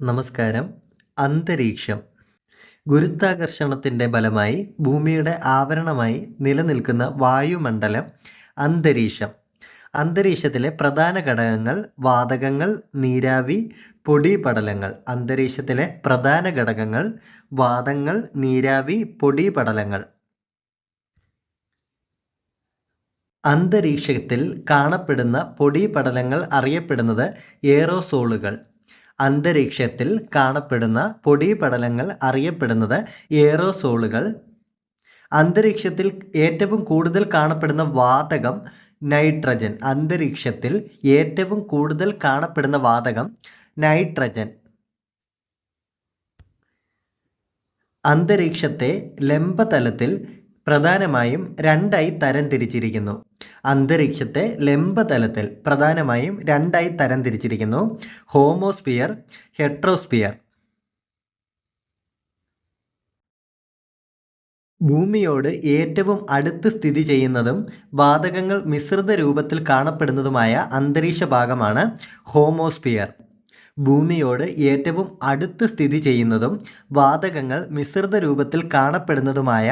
നമസ്കാരം. അന്തരീക്ഷം. ഗുരുത്വാകർഷണത്തിന്റെ ഫലമായി ഭൂമിയുടെ ആവരണമായി നിലനിൽക്കുന്ന വായുമണ്ഡലം അന്തരീക്ഷം. അന്തരീക്ഷത്തിലെ പ്രധാന ഘടകങ്ങൾ വാതകങ്ങൾ നീരാവി പൊടിപടലങ്ങൾ. അന്തരീക്ഷത്തിലെ പ്രധാന ഘടകങ്ങൾ വാതങ്ങൾ നീരാവി പൊടിപടലങ്ങൾ. അന്തരീക്ഷത്തിൽ കാണപ്പെടുന്ന പൊടിപടലങ്ങൾ അറിയപ്പെടുന്നത് എയറോസോളുകൾ. അന്തരീക്ഷത്തിൽ കാണപ്പെടുന്ന പൊടിപടലങ്ങൾ അറിയപ്പെടുന്നത് ഏറോസോളുകൾ. അന്തരീക്ഷത്തിൽ ഏറ്റവും കൂടുതൽ കാണപ്പെടുന്ന വാതകം നൈട്രജൻ. അന്തരീക്ഷത്തിൽ ഏറ്റവും കൂടുതൽ കാണപ്പെടുന്ന വാതകം നൈട്രജൻ. അന്തരീക്ഷത്തെ ലംബതലത്തിൽ പ്രധാനമായും രണ്ടായി തരംതിരിച്ചിരിക്കുന്നു അന്തരീക്ഷത്തെ ലംബതലത്തിൽ പ്രധാനമായും രണ്ടായി തരംതിരിച്ചിരിക്കുന്നു ഹോമോസ്പിയർ ഹെട്രോസ്പിയർ. ഭൂമിയോട് ഏറ്റവും അടുത്ത് സ്ഥിതി ചെയ്യുന്നതും വാതകങ്ങൾ മിശ്രിത രൂപത്തിൽ കാണപ്പെടുന്നതുമായ അന്തരീക്ഷ ഭാഗമാണ് ഹോമോസ്പിയർ. ഭൂമിയോട് ഏറ്റവും അടുത്ത് സ്ഥിതി ചെയ്യുന്നതും വാതകങ്ങൾ മിശ്രിത രൂപത്തിൽ കാണപ്പെടുന്നതുമായ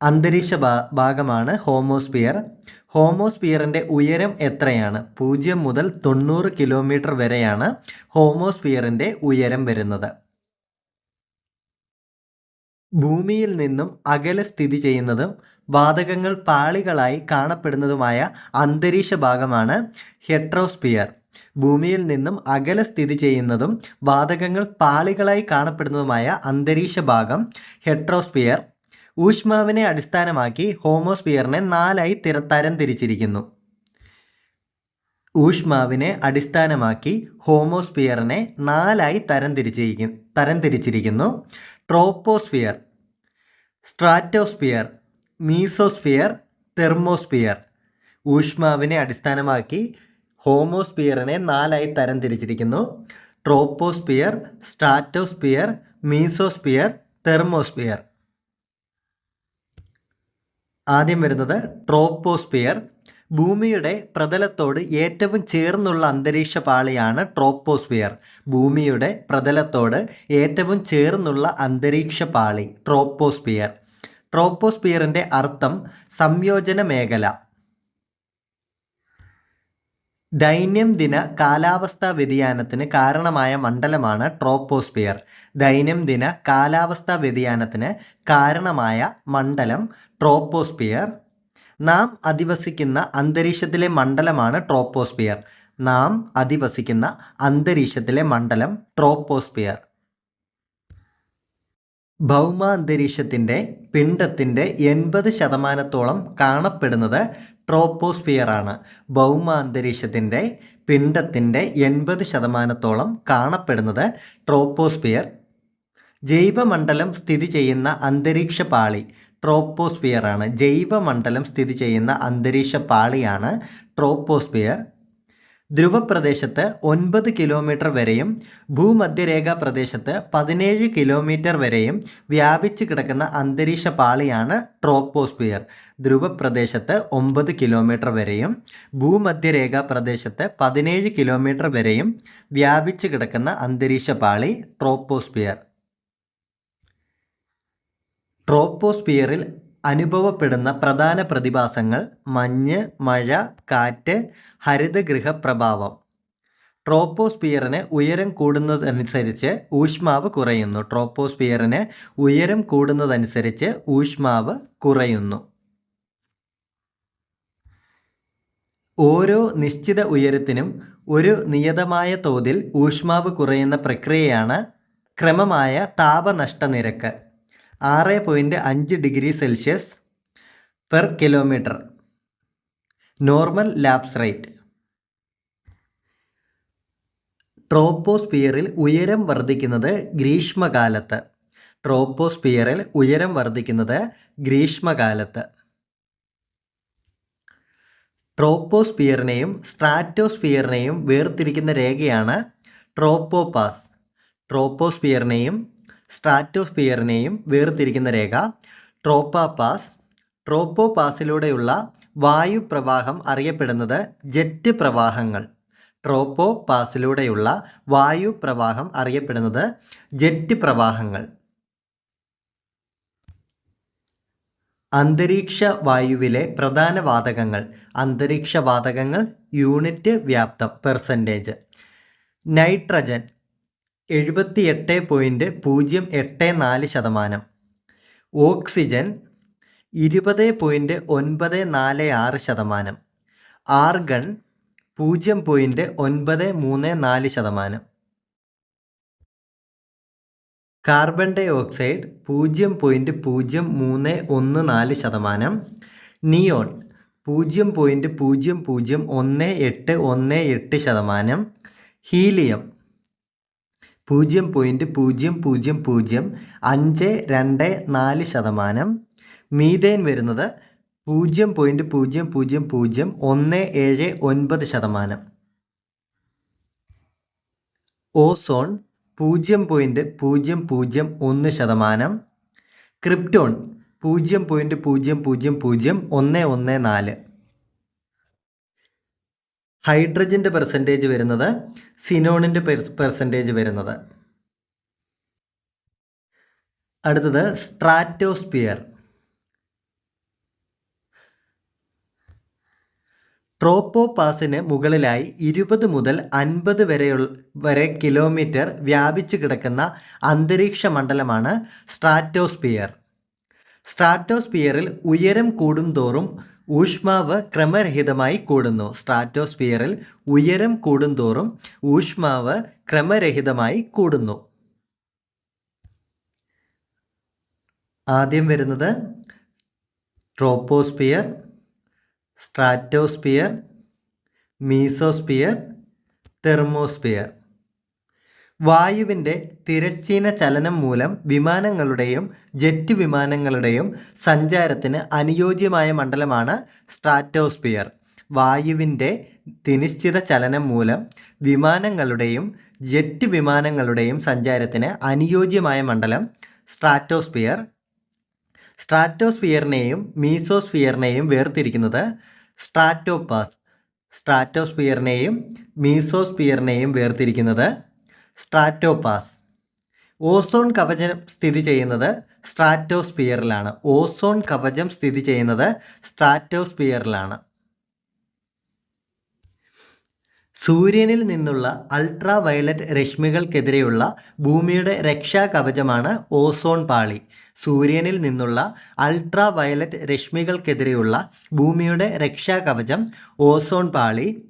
അന്തരീക്ഷ ഭാഗമാണ് ഹോമോസ്ഫിയർ ഹോമോസ്ഫിയറിന്റെ ഉയരം എത്രയാണ്? പൂജ്യം മുതൽ തൊണ്ണൂറ് കിലോമീറ്റർ വരെയാണ് ഹോമോസ്ഫിയറിന്റെ ഉയരം വരുന്നത്. ഭൂമിയിൽ നിന്നും അകലെ സ്ഥിതി ചെയ്യുന്നതും വാതകങ്ങൾ പാളികളായി കാണപ്പെടുന്നതുമായ അന്തരീക്ഷ ഭാഗമാണ് ഹെട്രോസ്ഫിയർ ഭൂമിയിൽ നിന്നും അകലെ സ്ഥിതി ചെയ്യുന്നതും വാതകങ്ങൾ പാളികളായി കാണപ്പെടുന്നതുമായ അന്തരീക്ഷ ഭാഗം ഹെട്രോസ്ഫിയർ ഊഷ്മാവിനെ അടിസ്ഥാനമാക്കി ഹോമോസ്ഫിയറിനെ നാലായി തിര തരം തിരിച്ചിരിക്കുന്നു. ഊഷ്മാവിനെ അടിസ്ഥാനമാക്കി ഹോമോസ്ഫിയറിനെ നാലായി തരം തിരിച്ചിരിക്കുന്നു തരം തിരിച്ചിരിക്കുന്നു. Troposphere stratosphere mesosphere thermosphere. ഊഷ്മാവിനെ അടിസ്ഥാനമാക്കി ഹോമോസ്ഫിയറിനെ നാലായി തരം തിരിച്ചിരിക്കുന്നു. Troposphere stratosphere mesosphere thermosphere. ആദ്യം വരുന്നത് ട്രോപ്പോസ്പിയർ ഭൂമിയുടെ പ്രതലത്തോട് ഏറ്റവും ചേർന്നുള്ള അന്തരീക്ഷ പാളിയാണ് ട്രോപ്പോസ്ഫിയർ ഭൂമിയുടെ പ്രതലത്തോട് ഏറ്റവും ചേർന്നുള്ള അന്തരീക്ഷ പാളി ട്രോപ്പോസ്ഫിയർ ട്രോപ്പോസ്ഫിയറിന്റെ അർത്ഥം സംയോജന മേഖല. ദൈനംദിന കാലാവസ്ഥാ വ്യതിയാനത്തിന് കാരണമായ മണ്ഡലമാണ് ട്രോപ്പോസ്ഫിയർ ദൈനംദിന കാലാവസ്ഥാ വ്യതിയാനത്തിന് കാരണമായ മണ്ഡലം ട്രോപ്പോസ്ഫിയർ നാം അധിവസിക്കുന്ന അന്തരീക്ഷത്തിലെ മണ്ഡലമാണ് ട്രോപ്പോസ്പിയർ. നാം അധിവസിക്കുന്ന അന്തരീക്ഷത്തിലെ മണ്ഡലം ട്രോപ്പോസ്ഫിയർ ഭൗമാന്തരീക്ഷത്തിന്റെ പിണ്ടത്തിന്റെ എൺപത് ശതമാനത്തോളം കാണപ്പെടുന്നത് ട്രോപ്പോസ്ഫിയറാണ് ആണ് ഭൗമാന്തരീക്ഷത്തിന്റെ പിണ്ടത്തിന്റെ എൺപത് ശതമാനത്തോളം കാണപ്പെടുന്നത് ട്രോപ്പോസ്ഫിയർ ജൈവമണ്ഡലം സ്ഥിതി ചെയ്യുന്ന അന്തരീക്ഷ പാളി ട്രോപ്പോസ്ഫിയർ ആണ് ജൈവമണ്ഡലം സ്ഥിതി ചെയ്യുന്ന അന്തരീക്ഷ പാളിയാണ് ട്രോപ്പോസ്ഫിയർ. ധ്രുവപ്രദേശത്ത് ഒൻപത് കിലോമീറ്റർ വരെയും ഭൂമധ്യരേഖാ പ്രദേശത്ത് പതിനേഴ് കിലോമീറ്റർ വരെയും വ്യാപിച്ചു കിടക്കുന്ന അന്തരീക്ഷ പാളിയാണ് ട്രോപ്പോസ്ഫിയർ. ധ്രുവപ്രദേശത്ത് ഒമ്പത് കിലോമീറ്റർ വരെയും ഭൂമധ്യരേഖാ പ്രദേശത്ത് പതിനേഴ് കിലോമീറ്റർ വരെയും വ്യാപിച്ചു കിടക്കുന്ന അന്തരീക്ഷ പാളി ട്രോപ്പോസ്ഫിയർ. ട്രോപ്പോസ്ഫിയറിൽ അനുഭവപ്പെടുന്ന പ്രധാന പ്രതിഭാസങ്ങൾ മഞ്ഞ് മഴ കാറ്റ് ഹരിതഗൃഹ പ്രഭാവം ട്രോപ്പോസ്ഫിയറിന് ഉയരം കൂടുന്നതനുസരിച്ച് ഊഷ്മാവ് കുറയുന്നു. ട്രോപ്പോസ്ഫിയറിന് ഉയരം കൂടുന്നതനുസരിച്ച് ഊഷ്മാവ് കുറയുന്നു. ഓരോ നിശ്ചിത ഉയരത്തിനും ഒരു നിയതമായ തോതിൽ ഊഷ്മാവ് കുറയുന്ന പ്രക്രിയയാണ് ക്രമമായ താപനഷ്ട നിരക്ക് ആറ് പോയിന്റ് അഞ്ച് degree Celsius per kilometre. Normal lapse rate. ട്രോപ്പോസ്ഫിയറിൽ ഉയരം വർദ്ധിക്കുന്നത് ഗ്രീഷ്മകാലത്ത്. ട്രോപ്പോസ്ഫിയറിൽ ഉയരം വർദ്ധിക്കുന്നത് ഗ്രീഷ്മകാലത്ത്. ട്രോപ്പോസ്ഫിയറിനെയും സ്ട്രാറ്റോസ്ഫിയറിനെയും വേർതിരിക്കുന്ന രേഖയാണ് ട്രോപ്പോപാസ് ട്രോപ്പോസ്ഫിയറിനെയും സ്ട്രാറ്റോസ്ഫിയറിനെയും വേർതിരിക്കുന്ന രേഖ ട്രോപ്പാപാസ് ട്രോപ്പോപാസിലൂടെയുള്ള വായുപ്രവാഹം അറിയപ്പെടുന്നത് ജെറ്റ് പ്രവാഹങ്ങൾ. ട്രോപ്പോ പാസിലൂടെയുള്ള വായു പ്രവാഹം അറിയപ്പെടുന്നത് ജെറ്റ് പ്രവാഹങ്ങൾ. അന്തരീക്ഷ വായുവിലെ പ്രധാന വാതകങ്ങൾ. അന്തരീക്ഷ വാതകങ്ങൾ യൂണിറ്റ് വ്യാപ്തം പെർസെന്റേജ് നൈട്രജൻ എഴുപത്തി എട്ട് പോയിന്റ് പൂജ്യം എട്ട് നാല് ശതമാനം. ഓക്സിജൻ ഇരുപത് പോയിന്റ് ഒൻപത് നാല് ആറ് ശതമാനം. ആർഗൺ പൂജ്യം പോയിന്റ് ഒൻപത് മൂന്ന് നാല് ശതമാനം. കാർബൺ ഡൈ ഓക്സൈഡ് പൂജ്യം പോയിന്റ് പൂജ്യം മൂന്ന് ഒന്ന് നാല് ശതമാനം. നിയോൺ പൂജ്യം പോയിന്റ് പൂജ്യം പൂജ്യം ഒന്ന് എട്ട് ഒന്ന് എട്ട് ശതമാനം. ഹീലിയം പൂജ്യം പോയിന്റ് പൂജ്യം പൂജ്യം പൂജ്യം അഞ്ച് രണ്ട് നാല് ശതമാനം. മീതേൻ വരുന്നത് പൂജ്യം പോയിന്റ് പൂജ്യം പൂജ്യം പൂജ്യം ഒന്ന് ഏഴ് ഒൻപത് ശതമാനം. ഓസോൺ പൂജ്യം പോയിന്റ് പൂജ്യം പൂജ്യം ഒന്ന് ശതമാനം. ക്രിപ്റ്റോൺ പൂജ്യം പോയിന്റ് പൂജ്യം പൂജ്യം പൂജ്യം ഒന്ന് ഒന്ന് നാല്. ഹൈഡ്രജന്റെ പെർസെന്റേജ് വരുന്നത് സിനോണിന്റെ പെർസെന്റേജ് വരുന്നത്. അടുത്തത് സ്ട്രാറ്റോസ്പിയർ ട്രോപ്പോപാസിന് മുകളിലായി ഇരുപത് മുതൽ അൻപത് വരെയുള്ള വരെ കിലോമീറ്റർ വ്യാപിച്ചു കിടക്കുന്ന അന്തരീക്ഷ മണ്ഡലമാണ് സ്ട്രാറ്റോസ്പിയർ സ്ട്രാറ്റോസ്പിയറിൽ ഉയരം കൂടുംതോറും ഊഷ്മാവ് ക്രമരഹിതമായി കൂടുന്നു. സ്ട്രാറ്റോസ്ഫിയറിൽ ഉയരം കൂടുന്തോറും ഊഷ്മാവ് ക്രമരഹിതമായി കൂടുന്നു. ആദ്യം വരുന്നത് ട്രോപ്പോസ്പിയർ സ്ട്രാറ്റോസ്ഫിയർ മീസോസ്ഫിയർ തെർമോസ്പിയർ വായുവിന്റെ തിരശ്ചീന ചലനം മൂലം വിമാനങ്ങളുടെയും ജെറ്റ് വിമാനങ്ങളുടെയും സഞ്ചാരത്തിന് അനുയോജ്യമായ മണ്ഡലമാണ് സ്ട്രാറ്റോസ്പിയർ. വായുവിന്റെ തിനിശ്ചിത ചലനം മൂലം വിമാനങ്ങളുടെയും ജെറ്റ് വിമാനങ്ങളുടെയും സഞ്ചാരത്തിന് അനുയോജ്യമായ മണ്ഡലം സ്ട്രാറ്റോസ്പിയർ. സ്ട്രാറ്റോസ്ഫിയറിനെയും മീസോസ്ഫിയറിനെയും വേർതിരിക്കുന്നത് സ്ട്രാറ്റോപാസ്. സ്ട്രാറ്റോസ്ഫിയറിനെയും മീസോസ്ഫിയറിനെയും വേർതിരിക്കുന്നത് സ്ട്രാറ്റോപാസ്. ഓസോൺ കവചം സ്ഥിതി ചെയ്യുന്നത് സ്ട്രാറ്റോസ്പിയറിലാണ്. ഓസോൺ കവചം സ്ഥിതി ചെയ്യുന്നത് സ്ട്രാറ്റോസ്പിയറിലാണ്. സൂര്യനിൽ നിന്നുള്ള അൾട്രാ വയലറ്റ് രശ്മികൾക്കെതിരെയുള്ള ഭൂമിയുടെ രക്ഷാ കവചമാണ് ഓസോൺ പാളി. സൂര്യനിൽ നിന്നുള്ള അൾട്രാ വയലറ്റ് രശ്മികൾക്കെതിരെയുള്ള ഭൂമിയുടെ രക്ഷാ കവചം ഓസോൺ പാളി.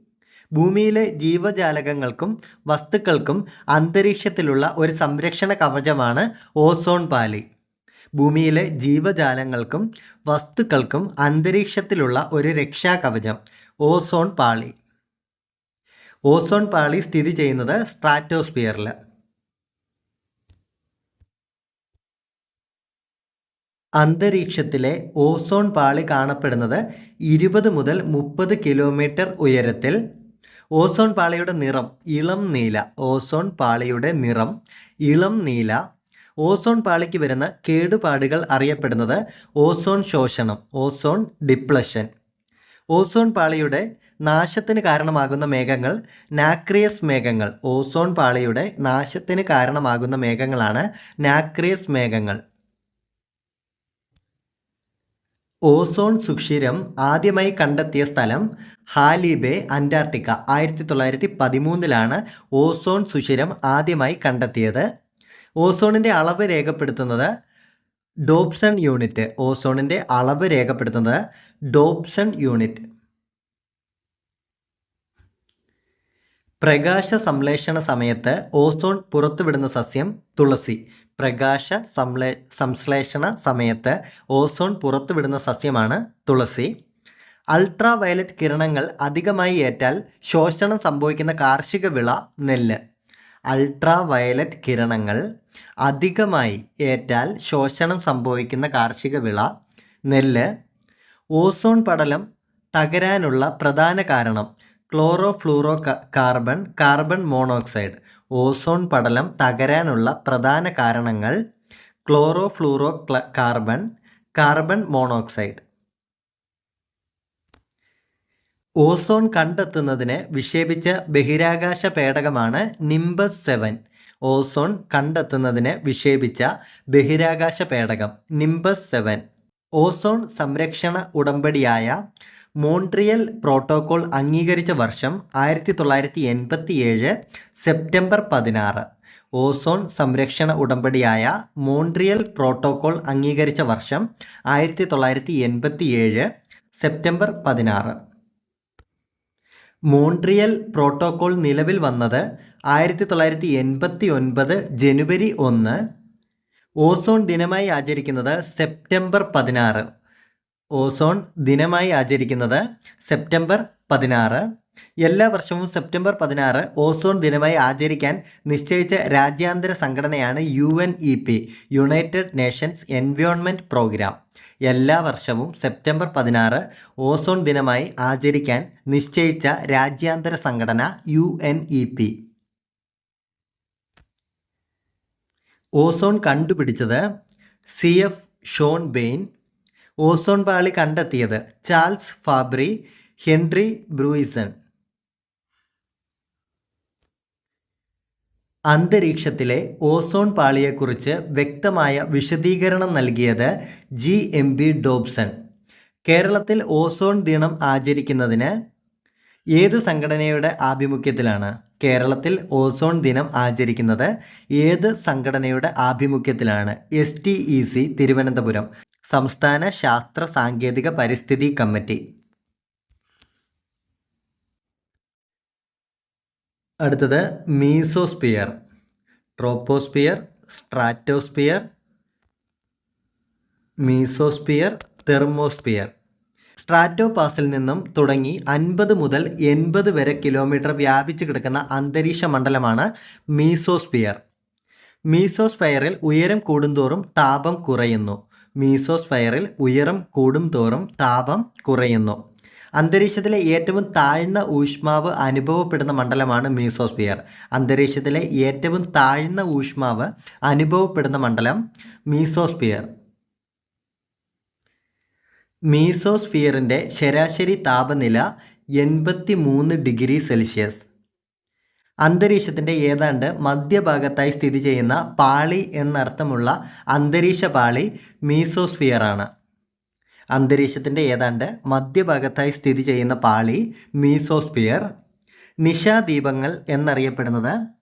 ഭൂമിയിലെ ജീവജാലകങ്ങൾക്കും വസ്തുക്കൾക്കും അന്തരീക്ഷത്തിലുള്ള ഒരു സംരക്ഷണ കവചമാണ് ഓസോൺ പാളി ഭൂമിയിലെ ജീവജാലങ്ങൾക്കും വസ്തുക്കൾക്കും അന്തരീക്ഷത്തിലുള്ള ഒരു രക്ഷാ കവചം ഓസോൺ പാളി. ഓസോൺ പാളി സ്ഥിതി ചെയ്യുന്നത് സ്ട്രാറ്റോസ്ഫിയറിൽ അന്തരീക്ഷത്തിലെ ഓസോൺ പാളി കാണപ്പെടുന്നത് ഇരുപത് മുതൽ മുപ്പത് കിലോമീറ്റർ ഉയരത്തിൽ ഓസോൺ പാളിയുടെ നിറം ഇളം നീല. ഓസോൺ പാളിയുടെ നിറം ഇളം നീല. ഓസോൺ പാളിക്ക് വരുന്ന കേടുപാടുകൾ അറിയപ്പെടുന്നത് ഓസോൺ ശോഷണം ഓസോൺ ഡിപ്ലഷൻ. ഓസോൺ പാളിയുടെ നാശത്തിന് കാരണമാകുന്ന മേഘങ്ങൾ നാക്രിയസ് മേഘങ്ങൾ. ഓസോൺ പാളിയുടെ നാശത്തിന് കാരണമാകുന്ന മേഘങ്ങളാണ് നാക്രിയസ് മേഘങ്ങൾ. ഓസോൺ സുഷിരം ആദ്യമായി കണ്ടെത്തിയ സ്ഥലം ഹാലിബേ അന്റാർട്ടിക്ക. ആയിരത്തി തൊള്ളായിരത്തി പതിമൂന്നിലാണ് ഓസോൺ സുഷിരം ആദ്യമായി കണ്ടെത്തിയത്. ഓസോണിന്റെ അളവ് രേഖപ്പെടുത്തുന്നത് ഡോപ്സൺ യൂണിറ്റ്. ഓസോണിന്റെ അളവ് രേഖപ്പെടുത്തുന്നത് ഡോപ്സൺ യൂണിറ്റ്. പ്രകാശ സംശ്ലേഷണ സമയത്ത് ഓസോൺ പുറത്തുവിടുന്ന സസ്യം തുളസി. പ്രകാശ സംശ്ലേ സംശ്ലേഷണ സമയത്ത് ഓസോൺ പുറത്തുവിടുന്ന സസ്യമാണ് തുളസി. അൾട്രാ വയലറ്റ് കിരണങ്ങൾ അധികമായി ഏറ്റാൽ ശോഷണം സംഭവിക്കുന്ന കാർഷിക വിള നെല്ല്. അൾട്രാ വയലറ്റ് കിരണങ്ങൾ അധികമായി ഏറ്റാൽ ശോഷണം സംഭവിക്കുന്ന കാർഷിക വിള നെല്ല്. ഓസോൺ പടലം തകരാനുള്ള പ്രധാന കാരണം chlorofluorocarbon carbon monoxide. Ozone പടലം തകരാനുള്ള പ്രധാന കാരണങ്ങൾ chlorofluorocarbon carbon monoxide. Ozone കണ്ടെത്തുന്നതിന് വിക്ഷേപിച്ച ബഹിരാകാശ പേടകമാണ് നിംബസ് സെവൻ. ഓസോൺ കണ്ടെത്തുന്നതിന് വിക്ഷേപിച്ച ബഹിരാകാശ പേടകം നിംബസ് സെവൻ. ഓസോൺ സംരക്ഷണ ഉടമ്പടിയായ മോൺട്രിയൽ പ്രോട്ടോകോൾ അംഗീകരിച്ച വർഷം ആയിരത്തി തൊള്ളായിരത്തി എൺപത്തി ഏഴ് സെപ്റ്റംബർ പതിനാറ്. ഓസോൺ സംരക്ഷണ ഉടമ്പടിയായ മോൺട്രിയൽ പ്രോട്ടോകോൾ അംഗീകരിച്ച വർഷം ആയിരത്തി തൊള്ളായിരത്തി എൺപത്തി ഏഴ് സെപ്റ്റംബർ പതിനാറ്. മോൺട്രിയൽ പ്രോട്ടോകോൾ നിലവിൽ വന്നത് ആയിരത്തി തൊള്ളായിരത്തി എൺപത്തി ഒൻപത് ജനുവരി ഒന്ന്. ഓസോൺ ദിനമായി ആചരിക്കുന്നത് സെപ്റ്റംബർ പതിനാറ്. ഓസോൺ ദിനമായി ആചരിക്കുന്നത് സെപ്റ്റംബർ പതിനാറ്. എല്ലാ വർഷവും സെപ്റ്റംബർ പതിനാറ് ഓസോൺ ദിനമായി ആചരിക്കാൻ നിശ്ചയിച്ച രാജ്യാന്തര സംഘടനയാണ് U N E P United Nations Environment Programme. എല്ലാ വർഷവും സെപ്റ്റംബർ പതിനാറ് ഓസോൺ ദിനമായി ആചരിക്കാൻ നിശ്ചയിച്ച രാജ്യാന്തര സംഘടന U N E P. Ozone കണ്ടുപിടിച്ചത് സി എഫ് ഷോൺ ബെയിൻ ഓസോൺ പാളി കണ്ടെത്തിയത് ചാൾസ് ഫാബ്രി ഹെൻറി ബ്രൂയിസൺ. അന്തരീക്ഷത്തിലെ ഓസോൺ പാളിയെക്കുറിച്ച് വ്യക്തമായ വിശദീകരണം നൽകിയത് ജി എം ബി ഡോബ്സൺ. കേരളത്തിൽ ഓസോൺ ദിനം ആചരിക്കുന്നതിന് ഏത് സംഘടനയുടെ ആഭിമുഖ്യത്തിലാണ്? കേരളത്തിൽ ഓസോൺ ദിനം ആചരിക്കുന്നത് ഏത് സംഘടനയുടെ ആഭിമുഖ്യത്തിലാണ്? S T E C Thiruvananthapuram. സംസ്ഥാന ശാസ്ത്ര സാങ്കേതിക പരിസ്ഥിതി കമ്മിറ്റി. അടുത്തത് മീസോസ്പിയർ ട്രോപ്പോസ്പിയർ സ്ട്രാറ്റോസ്പിയർ മീസോസ്പിയർ തെർമോസ്പിയർ. സ്ട്രാറ്റോപാസിൽ നിന്നും തുടങ്ങി അൻപത് മുതൽ എൺപത് വരെ കിലോമീറ്റർ വ്യാപിച്ചു കിടക്കുന്ന അന്തരീക്ഷ മണ്ഡലമാണ് മീസോസ്പിയർ. മീസോസ്ഫയറിൽ ഉയരം കൂടുന്തോറും താപം കുറയുന്നു. മീസോസ്ഫയറിൽ ഉയരം കൂടുംതോറും താപം കുറയുന്നു. അന്തരീക്ഷത്തിലെ ഏറ്റവും താഴ്ന്ന ഊഷ്മാവ് അനുഭവപ്പെടുന്ന മണ്ഡലമാണ് മീസോസ്ഫിയർ അന്തരീക്ഷത്തിലെ ഏറ്റവും താഴ്ന്ന ഊഷ്മാവ് അനുഭവപ്പെടുന്ന മണ്ഡലം മീസോസ്ഫിയർ മീസോസ്ഫിയറിന്റെ ശരാശരി താപനില എൺപത്തി മൂന്ന് ഡിഗ്രി സെൽഷ്യസ്. അന്തരീക്ഷത്തിന്റെ ഏതാണ്ട് മധ്യഭാഗത്തായി സ്ഥിതി ചെയ്യുന്ന പാളി എന്നർത്ഥമുള്ള അന്തരീക്ഷ പാളി മീസോസ്ഫിയറാണ് അന്തരീക്ഷത്തിന്റെ ഏതാണ്ട് മധ്യഭാഗത്തായി സ്ഥിതി ചെയ്യുന്ന പാളി മീസോസ്പിയർ നിശാദീപങ്ങൾ എന്നറിയപ്പെടുന്നത്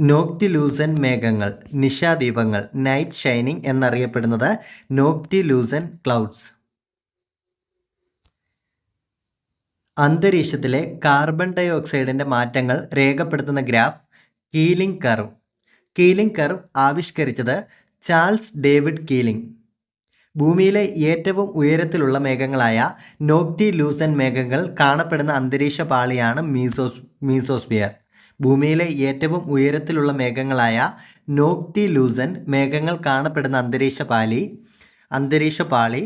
നോക്ടിലൂസൻ മേഘങ്ങൾ നിശാദീപങ്ങൾ നൈറ്റ് ഷൈനിങ് എന്നറിയപ്പെടുന്നത് നോക്ടിലൂസൻ ക്ലൗഡ്സ്. അന്തരീക്ഷത്തിലെ കാർബൺ ഡൈ ഓക്സൈഡിന്റെ മാറ്റങ്ങൾ രേഖപ്പെടുത്തുന്ന graph Keeling curve. Keeling curve ആവിഷ്കരിച്ചത് ചാൾസ് ഡേവിഡ് കീലിംഗ്. ഭൂമിയിലെ ഏറ്റവും ഉയരത്തിലുള്ള മേഘങ്ങളായ നോക്ടി ലൂസൻ മേഘങ്ങൾ കാണപ്പെടുന്ന അന്തരീക്ഷ പാളിയാണ് മീസോസ് മീസോസ്ഫിയർ. ഭൂമിയിലെ ഏറ്റവും ഉയരത്തിലുള്ള മേഘങ്ങളായ നോക്ടി ലൂസൻ മേഘങ്ങൾ കാണപ്പെടുന്ന അന്തരീക്ഷ പാളി അന്തരീക്ഷ പാളി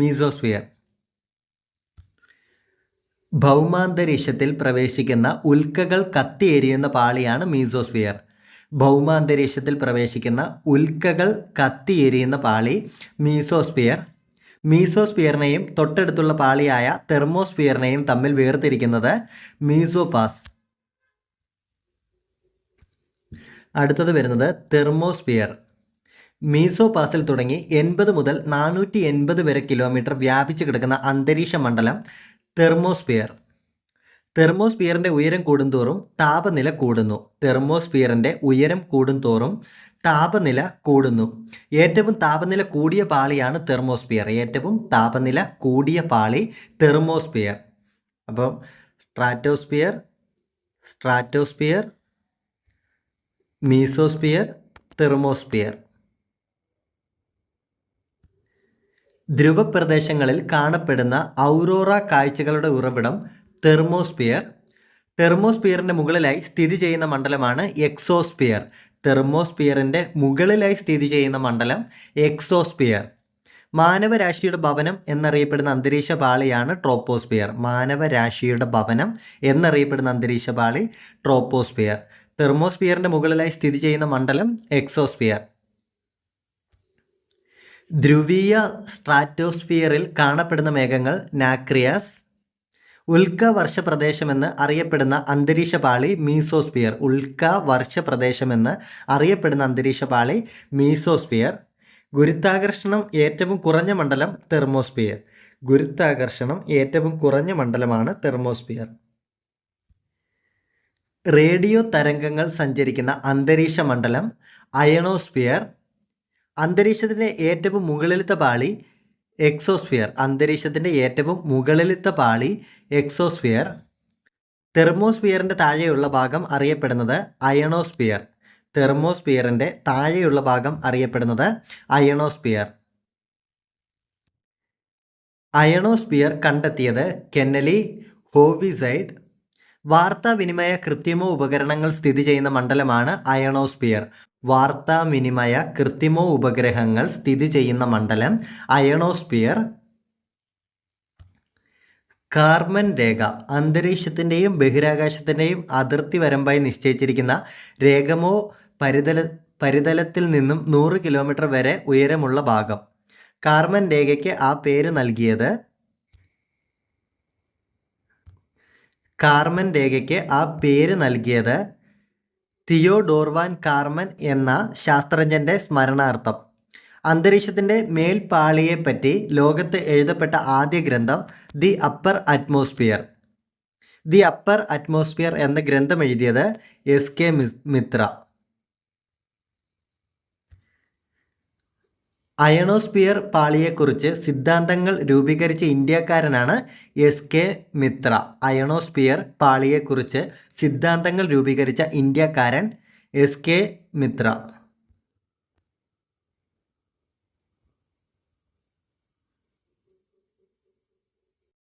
മീസോസ്ഫിയർ. ഭൗമാന്തരീക്ഷത്തിൽ പ്രവേശിക്കുന്ന ഉൽക്കകൾ കത്തിയേരിയുന്ന പാളിയാണ് മീസോസ്ഫിയർ. ഭൗമാന്തരീക്ഷത്തിൽ പ്രവേശിക്കുന്ന ഉൽക്കകൾ കത്തിയെരിയുന്ന പാളി മീസോസ്ഫിയർ മീസോസ്ഫിയറിനെയും തൊട്ടടുത്തുള്ള പാളിയായ തെർമോസ്ഫിയറിനെയും തമ്മിൽ വേർതിരിക്കുന്നത് മീസോപാസ്. അടുത്തത് വരുന്നത് തെർമോസ്ഫിയർ മീസോപാസിൽ തുടങ്ങി എൺപത് മുതൽ നാനൂറ്റി എൺപത് വരെ കിലോമീറ്റർ വ്യാപിച്ചു കിടക്കുന്ന അന്തരീക്ഷ മണ്ഡലം തെർമോസ്ഫിയർ തെർമോസ്ഫിയറിന്റെ ഉയരം കൂടുന്തോറും താപനില കൂടുന്നു. തെർമോസ്ഫിയറിന്റെ ഉയരം കൂടുന്തോറും താപനില കൂടുന്നു. ഏറ്റവും താപനില കൂടിയ പാളിയാണ് തെർമോസ്ഫിയർ. ഏറ്റവും താപനില കൂടിയ പാളി തെർമോസ്ഫിയർ. അപ്പം സ്ട്രാറ്റോസ്ഫിയർ സ്ട്രാറ്റോസ്ഫിയർ മീസോസ്ഫിയർ തെർമോസ്ഫിയർ. ധ്രുവപ്രദേശങ്ങളിൽ കാണപ്പെടുന്ന ഔറോറ കാഴ്ചകളുടെ ഉറവിടം തെർമോസ്ഫിയർ തെർമോസ്പിയറിന്റെ മുകളിലായി സ്ഥിതി ചെയ്യുന്ന മണ്ഡലമാണ് എക്സോസ്പിയർ. തെർമോസ്പിയറിന്റെ മുകളിലായി സ്ഥിതി ചെയ്യുന്ന മണ്ഡലം എക്സോസ്പിയർ. മാനവരാശിയുടെ ഭവനം എന്നറിയപ്പെടുന്ന അന്തരീക്ഷ പാളിയാണ് ട്രോപ്പോസ്പിയർ. മാനവരാശിയുടെ ഭവനം എന്നറിയപ്പെടുന്ന അന്തരീക്ഷ പാളി ട്രോപ്പോസ്പിയർ. തെർമോസ്പിയറിന്റെ മുകളിലായി സ്ഥിതി ചെയ്യുന്ന മണ്ഡലം എക്സോസ്പിയർ. ധ്രുവീയ സ്ട്രാറ്റോസ്ഫിയറിൽ കാണപ്പെടുന്ന മേഘങ്ങൾ നാക്രിയാസ് ഉൽക്ക വർഷപ്രദേശമെന്ന് അറിയപ്പെടുന്ന അന്തരീക്ഷ പാളി മീസോസ്ഫിയർ ഉൽക്ക വർഷപ്രദേശമെന്ന് അറിയപ്പെടുന്ന അന്തരീക്ഷ പാളി മീസോസ്ഫിയർ ഗുരുത്വാകർഷണം ഏറ്റവും കുറഞ്ഞ മണ്ഡലം തെർമോസ്ഫിയർ ഗുരുത്വാകർഷണം ഏറ്റവും കുറഞ്ഞ മണ്ഡലമാണ് തെർമോസ്ഫിയർ റേഡിയോ തരംഗങ്ങൾ സഞ്ചരിക്കുന്ന അന്തരീക്ഷ മണ്ഡലം അയണോസ്ഫിയർ അന്തരീക്ഷത്തിന്റെ ഏറ്റവും മുകളിലത്തെ പാളി എക്സോസ്ഫിയർ അന്തരീക്ഷത്തിന്റെ ഏറ്റവും മുകളിലത്തെ പാളി എക്സോസ്ഫിയർ. തെർമോസ്ഫിയറിന്റെ താഴെയുള്ള ഭാഗം അറിയപ്പെടുന്നത് അയണോസ്ഫിയർ. തെർമോസ്ഫിയറിന്റെ താഴെയുള്ള ഭാഗം അറിയപ്പെടുന്നത് അയണോസ്ഫിയർ. അയണോസ്ഫിയർ കണ്ടെത്തിയത് കെന്നലി ഹോവിസൈഡ്. വാർത്താവിനിമയ കൃത്രിമ ഉപകരണങ്ങൾ സ്ഥിതി ചെയ്യുന്ന മണ്ഡലമാണ് അയണോസ്ഫിയർ. വാർത്താവിനിമയ കൃത്രിമ ഉപഗ്രഹങ്ങൾ സ്ഥിതി ചെയ്യുന്ന മണ്ഡലം അയണോസ്ഫിയർ. കാർമൻ രേഖ അന്തരീക്ഷത്തിന്റെയും ബഹിരാകാശത്തിന്റെയും അതിർത്തി വരമ്പായി നിശ്ചയിച്ചിരിക്കുന്ന രേഖമോ പരിതല പരിതലത്തിൽ നിന്നും നൂറ് കിലോമീറ്റർ വരെ ഉയരമുള്ള ഭാഗം. കാർമൻ രേഖയ്ക്ക് ആ പേര് നൽകിയത് കാർമൻ രേഖയ്ക്ക് ആ പേര് നൽകിയത് തിയോഡോർവാൻ കാർമൻ എന്ന ശാസ്ത്രജ്ഞന്റെ സ്മരണാർത്ഥം. അന്തരീക്ഷത്തിന്റെ മേൽപ്പാളിയെപ്പറ്റി ലോകത്ത് എഴുതപ്പെട്ട ആദ്യ ഗ്രന്ഥം the upper atmosphere. The upper atmosphere എന്ന ഗ്രന്ഥം എഴുതിയത് എസ് കെ മിത്ര. അയണോസ്ഫിയർ പാളിയെക്കുറിച്ച് സിദ്ധാന്തങ്ങൾ രൂപീകരിച്ച ഇന്ത്യക്കാരനാണ് എസ് കെ മിത്ര. അയണോസ്പിയർ പാളിയെക്കുറിച്ച് സിദ്ധാന്തങ്ങൾ രൂപീകരിച്ച ഇന്ത്യക്കാരൻ എസ് കെ മിത്ര.